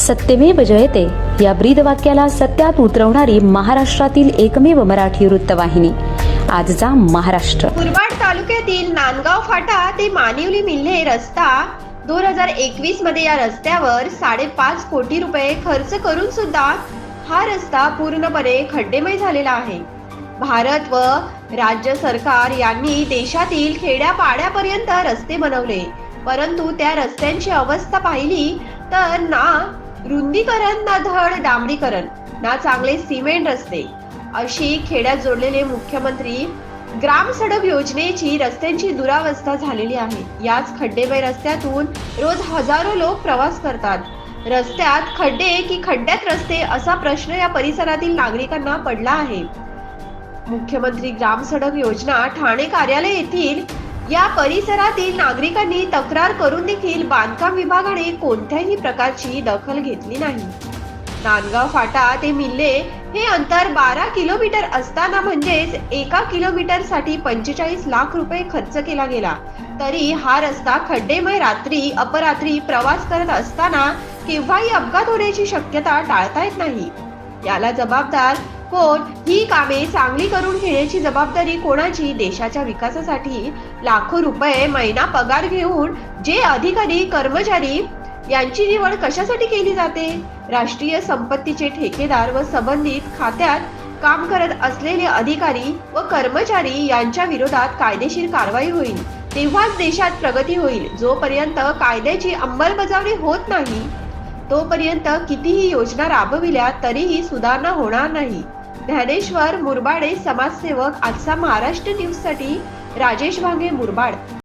सत्यमेव जयते. या ब्रीद वाक्याला सत्यात उतरवणारी महाराष्ट्रातील एकमेव मराठी वृत्तवाहिनी. आजचा महाराष्ट्र. मुरबाड तालुक्यातील नांदगाव फाटा ते मानिवली मिल्हे रस्ता दोन हजार एकवीसमध्ये या रस्त्यावर साडेपाच कोटी रुपये खर्च करून सुद्धा हा रस्ता पूर्णपणे खड्डेमय झालेला आहे. भारत व राज्य सरकार यांनी देशातील खेड्यापाड्यापर्यंत रस्ते बनवले. परंतु त्या रस्त्यांची अवस्था पाहिली तर ना रुंदीकरण ना धड डांबरीकरण. ना चांगले सिमेंट रस्ते. अशी खेड्यात जोडलेले मुख्यमंत्री ग्राम सडक योजनेची रस्त्यांची दुरावस्था झालेली आहे. याच खड्डेमय रस्त्यातून रोज हजारो लोक प्रवास करतात. रस्त्यात खड्डे की खड्ड्यात रस्ते असा प्रश्न या परिसरातील नागरिकांना पडला आहे. मुख्यमंत्री ग्राम सडक योजना ठाणे कार्यालय येथील या परिसरातील नागरिकांनी तक्रार करून देखील बांधकाम विभागाने कोणत्याही प्रकारची दखल घेतली नाही. नांदगाव फाटा ते मिल्ले हे अंतर बारा किलोमीटर असताना म्हणजेच एका किलोमीटरसाठी पंचेचाळीस लाख रुपये खर्च केला गेला. तरी हा रस्ता खड्डेमय रात्री अपरात्री प्रवास करत असताना केव्हाही अपघात होण्याची शक्यता टाळता येत नाही. याला जबाबदार कोण ही कामे चांगली करून घेण्याची जबाबदारी कोणाची? देशाच्या विकासासाठी लाखो रुपये महिना पगार घेऊन जे अधिकारी कर्मचारी यांची निवड कशासाठी केली जाते? राष्ट्रीय संपत्तीचे ठेकेदार व संबंधित खात्यात काम करत असलेले अधिकारी व कर्मचारी यांच्या विरोधात कायदेशीर कारवाई होईल. तेव्हाच देशात प्रगती होईल. जोपर्यंत कायद्याची अंमलबजावणी होत नाही तोपर्यंत कितीही योजना राबविल्या तरीही सुधारणा होणार नाही. ज्ञानेश्वर मुरबाडे समाजसेवक आजचा महाराष्ट्र न्यूजसाठी राजेश भांगे मुरबाड.